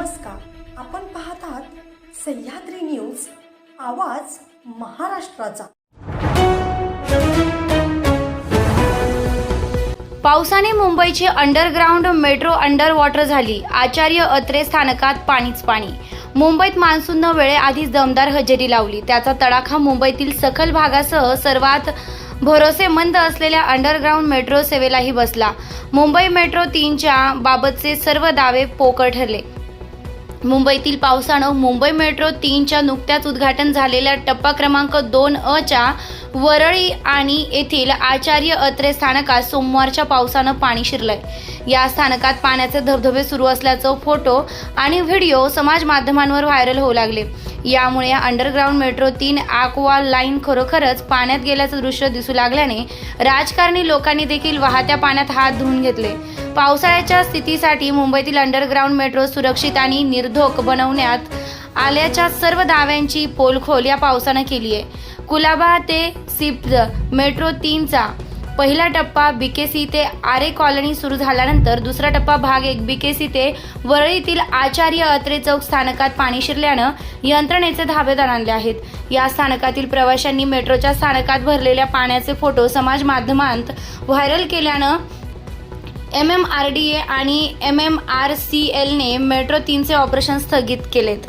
नमस्कार. आपण पाहतात सह्याद्री न्यूज आवाज महाराष्ट्राचा. पावसाने मुंबईची अंडरग्राऊंड मेट्रो अंडर वॉटर झाली. आचार्य अत्रे स्थानकात पाणीच पाणी. मुंबईत मान्सूननं वेळेआधीच दमदार हजेरी लावली. त्याचा तडाखा मुंबईतील सखल भागासह सर्वात भरोसेमंद असलेल्या अंडरग्राऊंड मेट्रो सेवेलाही बसला. मुंबई मेट्रो तीनच्या बाबतचे सर्व दावे पोकळ ठरले. मुंबईतील पावसानं मुंबई मेट्रो तीनच्या नुकत्याच उद्घाटन झालेल्या टप्पा क्रमांक दोन अ च्या वरळी आणि येथील आचार्य अत्रे स्थानकात सोमवारच्या पावसानं पाणी शिरलंय. या स्थानकात पाण्याचे धबधबे सुरू असल्याचं फोटो आणि व्हिडिओ समाज माध्यमांवर व्हायरल होऊ लागले. यामुळे या अंडरग्राऊंड मेट्रो तीन आकवा लाईन खरोखरच पाण्यात गेल्याचं दृश्य दिसू लागल्याने राजकारणी लोकांनी देखील वाहत्या पाण्यात हात धुवून घेतले. पावसाळ्याच्या स्थितीसाठी मुंबईतील अंडरग्राऊंड मेट्रो सुरक्षित आणि निर्धोक बनवण्यात आल्याच्या सर्व दाव्यांची पोलखोल या पावसानं केली आहे कुलाबा ते सिप्ज मेट्रो तीनचा पहिला टप्पा बीकेसी ते आरे कॉलनी सुरू झाल्यानंतर दुसरा टप्पा भाग एक बीकेसी ते वरळीतील आचार्य अत्रे चौक स्थानकात पाणी शिरल्यानं यंत्रणेचे धाबेदार आणले आहेत. या स्थानकातील प्रवाशांनी मेट्रोच्या स्थानकात भरलेल्या पाण्याचे फोटो समाज माध्यमांत व्हायरल केल्यानं M M R D A आणि एम एम आर सी एलने मेट्रो तीनचे ऑपरेशन स्थगित केलेत.